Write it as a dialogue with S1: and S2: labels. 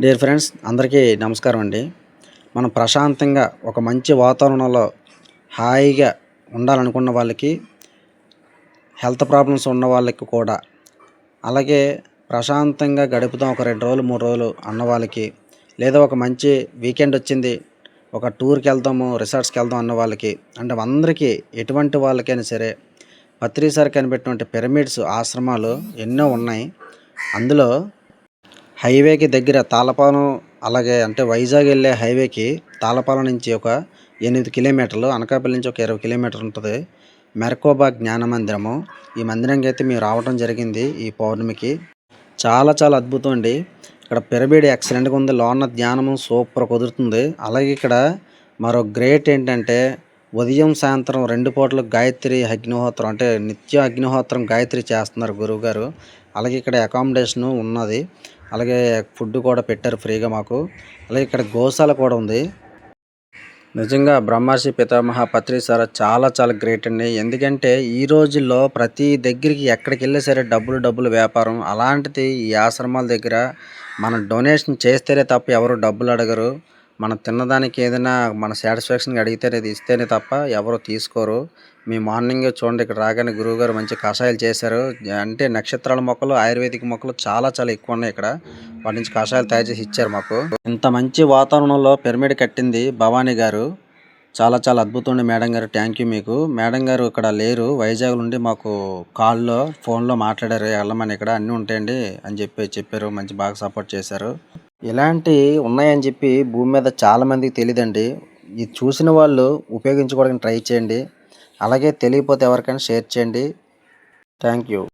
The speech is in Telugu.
S1: డియర్ ఫ్రెండ్స్ అందరికీ నమస్కారం అండి. మనం ప్రశాంతంగా ఒక మంచి వాతావరణంలో హాయిగా ఉండాలనుకున్న వాళ్ళకి హెల్త్ ప్రాబ్లమ్స్ ఉన్న వాళ్ళకి కూడా అలాగే ప్రశాంతంగా గడుపుదాం ఒక రెండు రోజులు మూడు రోజులు అన్న వాళ్ళకి లేదా ఒక మంచి వీకెండ్ వచ్చింది ఒక టూర్కి వెళ్దాము రిసార్ట్స్కి వెళ్దాం అన్న వాళ్ళకి అంటే అందరికీ ఎటువంటి వాళ్ళకైనా సరే పత్రిసారి కనిపెట్టినటువంటి పిరమిడ్స్ ఆశ్రమాలు ఎన్నో ఉన్నాయి. అందులో హైవేకి దగ్గర తాళపాలెం అలాగే అంటే వైజాగ్ వెళ్ళే హైవేకి తాళపాలెం నుంచి ఒక ఎనిమిది కిలోమీటర్లు అనకాపల్లి నుంచి ఒక ఇరవై కిలోమీటర్లు ఉంటుంది. మెరకోబా జ్ఞాన మందిరము. ఈ మందిరంకి అయితే మేము రావడం జరిగింది ఈ పౌర్ణమికి. చాలా చాలా అద్భుతం అండి. ఇక్కడ పిరమిడ్ ఎక్సలెంట్గా ఉంది. లోన ధ్యానము సూపర్ కుదురుతుంది. అలాగే ఇక్కడ మరో గ్రేట్ ఏంటంటే ఉదయం సాయంత్రం రెండు పూటలు గాయత్రి అగ్నిహోత్రం అంటే నిత్య అగ్నిహోత్రం గాయత్రి చేస్తున్నారు గురువు గారు అలాగే ఇక్కడ అకామిడేషన్ ఉన్నది. అలాగే ఫుడ్ కూడా పెట్టారు ఫ్రీగా మాకు. అలాగే ఇక్కడ గోశాల కూడా ఉంది. నిజంగా బ్రహ్మర్షి పితామహ పత్రి సార్ చాలా చాలా గ్రేట్ అండి. ఎందుకంటే ఈ రోజుల్లో ప్రతి దగ్గరికి ఎక్కడికి వెళ్ళినా సరే డబ్బులు డబ్బులు వ్యాపారం. అలాంటిది ఈ ఆశ్రమాల దగ్గర మనం డొనేషన్ చేస్తేనే తప్ప ఎవరు డబ్బులు అడగరు. మనం తిన్నదానికి ఏదైనా మన సాటిస్ఫాక్షన్గా అడిగితేనే అది ఇస్తేనే తప్ప ఎవరు తీసుకోరు. మీ మార్నింగ్ చూడండి ఇక్కడ రాగానే గురువుగారు మంచి కషాయాలు చేశారు. అంటే నక్షత్రాల మొక్కలు ఆయుర్వేదిక్ మొక్కలు చాలా చాలా ఎక్కువ ఉన్నాయి ఇక్కడ. వాటి నుంచి కషాయాలు తయారు చేసి ఇచ్చారు మాకు. ఇంత మంచి వాతావరణంలో పిరమిడ్ కట్టింది భవానీ గారు. చాలా చాలా అద్భుతం ఉంది మేడం గారు. థ్యాంక్ యూ మీకు. మేడం గారు ఇక్కడ లేరు. వైజాగ్ నుండి మాకు కాల్లో ఫోన్లో మాట్లాడారు. వెళ్ళమని ఇక్కడ అన్నీ ఉంటాయండి అని చెప్పి చెప్పారు. మంచి బాగా సపోర్ట్ చేశారు. ఇలాంటివి ఉన్నాయని చెప్పి భూమి మీద చాలా మందికి తెలియదండి ఇది చూసిన వాళ్ళు ఉపయోగించుకోవడానికి ట్రై చేయండి. అలాగే తెలియకపోతే ఎవరికైనా షేర్ చేయండి. Thank you.